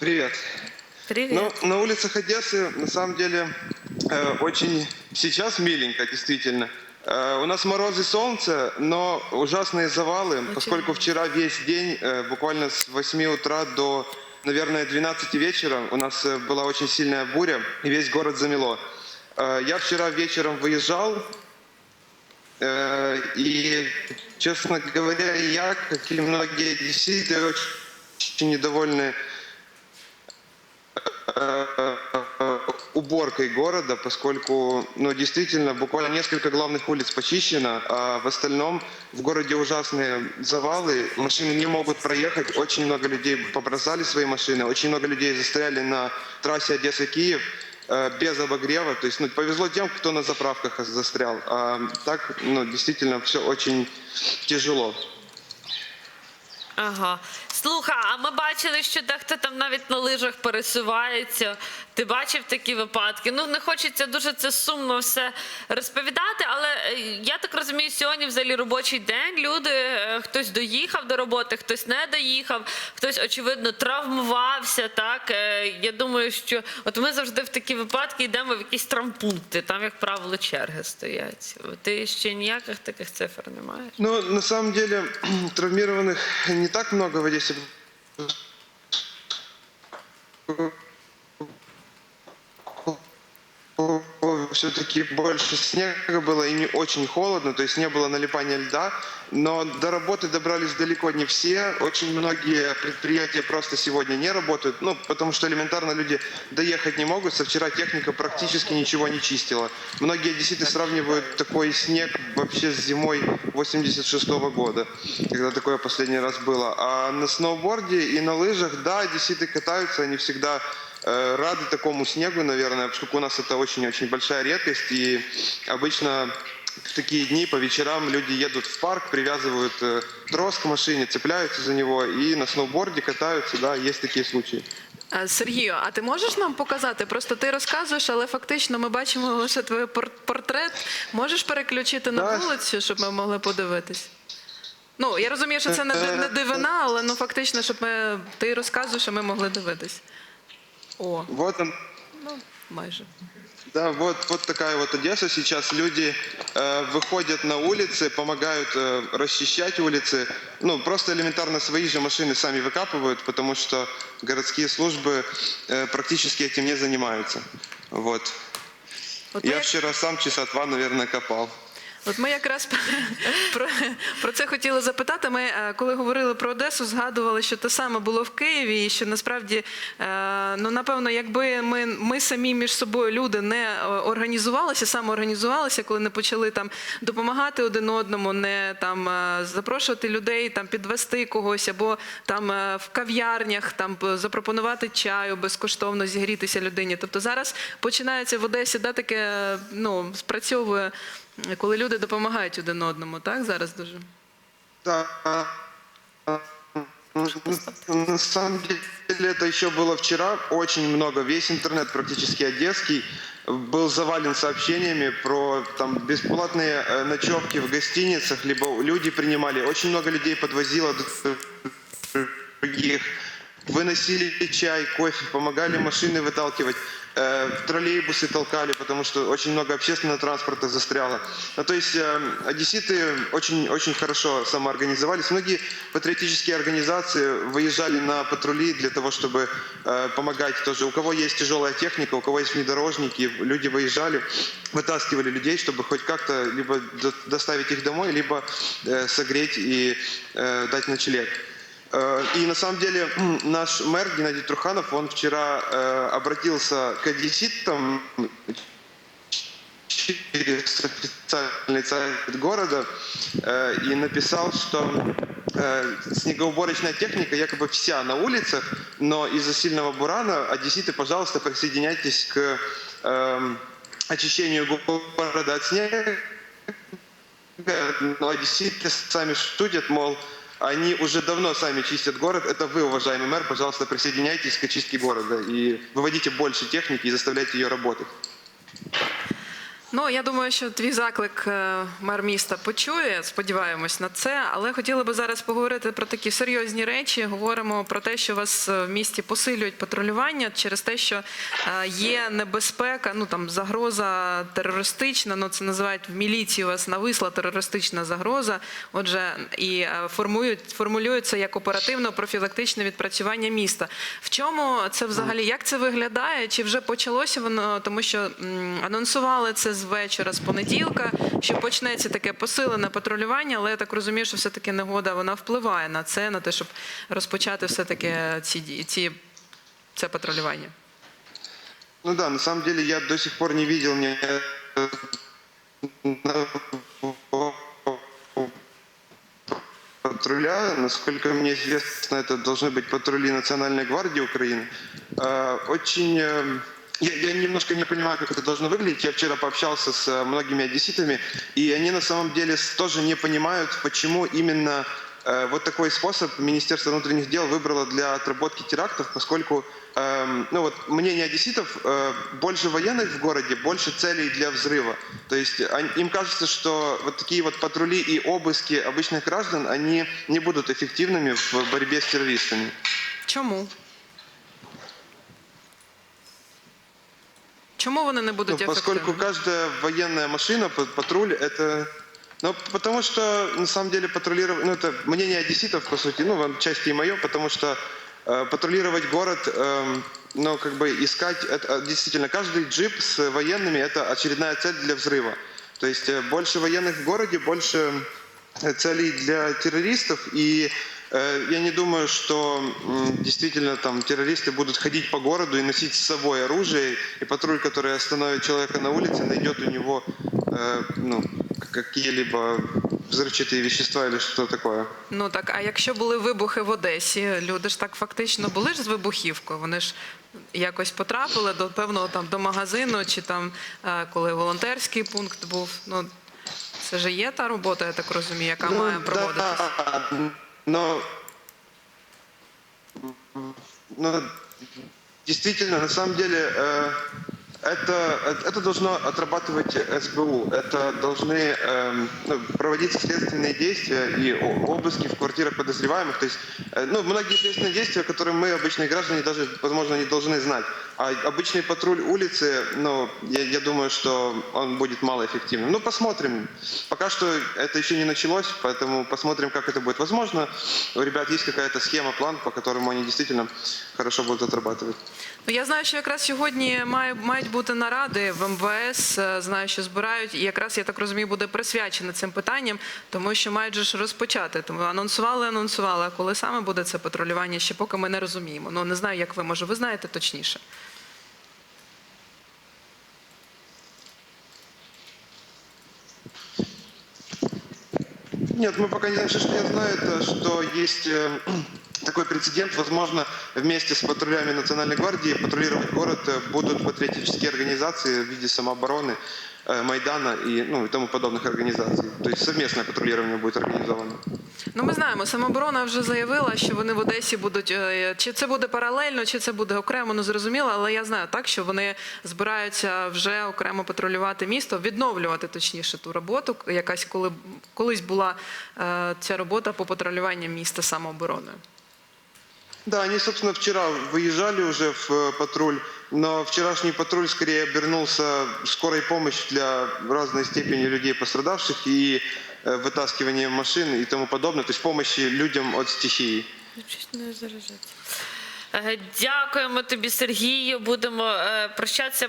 Привет. Привіт. Ну, на улицах Одессы, на самом деле, э, очень сейчас миленько, действительно. Э, у нас морозы, солнце, но ужасные завалы, поскольку вчера весь день, э, буквально с 8 утра до, наверное, 12 вечера, у нас э, была очень сильная буря, и весь город замело. Э, я вчера вечером выезжал, э, и, честно говоря, я, как и многие одесситы, очень, очень недовольны уборкой города, поскольку, ну, действительно, буквально несколько главных улиц почищено, а в остальном в городе ужасные завалы, машины не могут проехать, очень много людей побросали свои машины, очень много людей застряли на трассе Одесса-Киев э, без обогрева, то есть, ну, повезло тем, кто на заправках застрял, а так, ну, действительно, все очень тяжело. Ага. Слухай, а ми бачили, що дехто там навіть на лижах пересувається. Ти бачив такі випадки? Ну, не хочеться дуже це сумно все розповідати, але е, я так розумію, сьогодні взагалі робочий день. Люди, е, хтось доїхав до роботи, хтось не доїхав, хтось, очевидно, травмувався. Так Е, я думаю, що от ми завжди в такі випадки йдемо в якісь травмпункти, там, як правило, черги стоять. Ти ще ніяких таких цифр не маєш? Ну, на самом деле, травмированных не так много в Thank you. Все-таки больше снега было и не очень холодно, то есть не было налипания льда. Но до работы добрались далеко не все. Очень многие предприятия просто сегодня не работают, ну, потому что элементарно люди доехать не могут. Со вчера техника практически ничего не чистила. Многие одесситы сравнивают такой снег вообще с зимой 86 года, когда такое последний раз было. А на сноуборде и на лыжах, да, одесситы катаются, они всегда рады такому снегу, наверное, поскольку у нас это очень-очень большая редкость. И обычно в такие дни по вечерам люди едут в парк, привязывают э, трос к машине, цепляются за него и на сноуборде катаются, да, есть такие случаи. Е, Сергію, а ти можеш нам показати? Просто ти розказуєш, але фактично ми бачимо лише твій пор- портрет. Можеш переключити на Да. вулицю, щоб ми могли подивитись? Ну, я розумію, що це не, ди- не дивина, але ну фактично, щоб ми ти розказуєш, а ми могли дивитись. О, Вот он, ну майже. Да, вот, вот такая вот Одесса сейчас. Люди э, выходят на улицы, помогают э, расчищать улицы. Ну, просто элементарно свои же машины сами выкапывают, потому что городские службы э, практически этим не занимаются. Вот. От ми, Я вчера сам часа два, наверное, копал. От ми якраз про, про це хотіли запитати. Ми, е, коли говорили про Одесу, згадували, що те саме було в Києві, і що насправді, е, ну напевно, якби ми, ми самі між собою люди не е, організувалися, самоорганізувалися, коли не почали там допомагати один одному, не там запрошувати людей, там підвести когось, або там в кав'ярнях там запропонувати чаю безкоштовно зігрітися людині. Тобто зараз починається в Одесі, да, таке ну спрацьовує, коли люди допомагають один одному. Так зараз дуже. Да. На самом деле это еще было вчера очень много. Весь интернет практически одесский был завален сообщениями про там бесплатные э, ночевки в гостиницах, либо люди принимали. Очень много людей подвозило до других. Выносили чай, кофе, помогали машины выталкивать, э, троллейбусы толкали, потому что очень много общественного транспорта застряло. Ну, то есть э, одесситы очень, очень хорошо самоорганизовались. Многие патриотические организации выезжали на патрули для того, чтобы э, помогать тоже. У кого есть тяжелая техника, у кого есть внедорожники, люди выезжали, вытаскивали людей, чтобы хоть как-то либо до- доставить их домой, либо э, согреть и э, дать ночлег. Э, И на самом деле наш мэр Геннадий Труханов, он вчера э, обратился к одесситам через официальный сайт города э, и написал, что снегоуборочная техника якобы вся на улицах, но из-за сильного бурана одесситы, пожалуйста, присоединяйтесь к эм, очищению города от снега. Но одесситы сами шутят, мол, они уже давно сами чистят город. Это вы, уважаемый мэр, пожалуйста, присоединяйтесь к очистке города и выводите больше техники и заставляйте ее работать. Ну я думаю, що твій заклик е, мер міста почує. Сподіваємось на це. Але хотіли би зараз поговорити про такі серйозні речі. Говоримо про те, що вас е, в місті посилюють патрулювання через те, що е, є небезпека, ну там загроза терористична. Ну це називають в міліції. У вас нависла терористична загроза. Отже, і формують формулюється як оперативно-профілактичне відпрацювання міста. В чому це взагалі? Як це виглядає? Чи вже почалося воно? Тому що анонсували це з вечора, з понеділка, що почнеться таке посилене патрулювання, але я так розумію, що все-таки негода вона впливає на це, на те, щоб розпочати все-таки ці дії- ці це патрулювання. Ну да, на самом деле я до сих пор не видел ни патруля. Насколько мне известно, это должны быть патрули Национальной гвардии Украины. Э, Очень... э, Я, я немножко не понимаю, как это должно выглядеть. Я вчера пообщался с э, многими одесситами, и они на самом деле тоже не понимают, почему именно э, вот такой способ Министерство внутренних дел выбрало для отработки терактов, поскольку эм, ну вот мнение одесситов, э, больше военных в городе, больше целей для взрыва. То есть он- им кажется, что вот такие вот патрули и обыски обычных граждан, они не будут эффективными в борьбе с террористами. Чому? Чому вони не Ну, будуть поскольку каждая военная машина, па- патруль, это... Ну, потому что, на самом деле, патрулировать... Ну, это мнение одесситов, по сути, ну, в части и мое, потому что э, патрулировать город, эм, ну, как бы искать... Это, э, действительно, каждый джип с военными – это очередная цель для взрыва. То есть э, больше военных в городе, больше э, целей для террористов, и э, я не думаю, что м, действительно там террористы будут ходить по городу и носить с собой оружие, и патруль, который остановит человека на улице, найдет у него э, ну, какие-либо взрывчатые вещества или что такое. Ну так, а якщо були вибухи в Одесі, люди ж так фактично були ж з вибухівкою. Вони ж якось потрапили до певного там до магазину, чи там е, коли волонтерський пункт був. Ну це ж є та робота, я так розумію, яка має проводитися. но, но действительно, на самом деле, э, это, это должно отрабатывать СБУ. Это должны эм, ну, проводиться следственные действия и обыски в квартирах подозреваемых. То есть, э, ну, многие следственные действия, которые мы, обычные граждане, даже, возможно, не должны знать. А обычный патруль улицы, ну, я, я думаю, что он будет малоэффективным. Ну, посмотрим. Пока что это еще не началось, поэтому посмотрим, как это будет. Возможно, у ребят есть какая-то схема, план, по которому они действительно хорошо будут отрабатывать. Ну я знаю, що якраз сьогодні має, мають бути наради в МВС. е, Знаю, що збирають, і якраз я так розумію, буде присвячена цим питанням, тому що мають же ж розпочати. Тому анонсували, анонсували. А коли саме буде це патрулювання, ще поки ми не розуміємо. Ну не знаю, як ви може, ви знаєте точніше. Нет, мы пока не знаем, Все, что я знаю, это что есть э, такой прецедент. Возможно, вместе с патрулями Национальной гвардии патрулировать город э, будут патриотические организации в виде самообороны, э, Майдана и, ну, и тому подобных организаций. То есть совместное патрулирование будет организовано. Ну, ми знаємо, самооборона вже заявила, що вони в Одесі будуть. е, Чи це буде паралельно, чи це буде окремо, не зрозуміло. Але я знаю так, що вони збираються вже окремо патрулювати місто, відновлювати точніше ту роботу, якась коли колись була е, ця робота по патрулюванню міста самообороною. Да, они, собственно, вчера выезжали уже в э, патруль, но вчерашний патруль скорее обернулся скорой помощью для разной степени людей пострадавших и э, вытаскиванием машин и тому подобное, то есть помощи людям от стихии. Щось не заряджається. Е, Дякуємо тобі, Сергію. Будемо е, прощатися.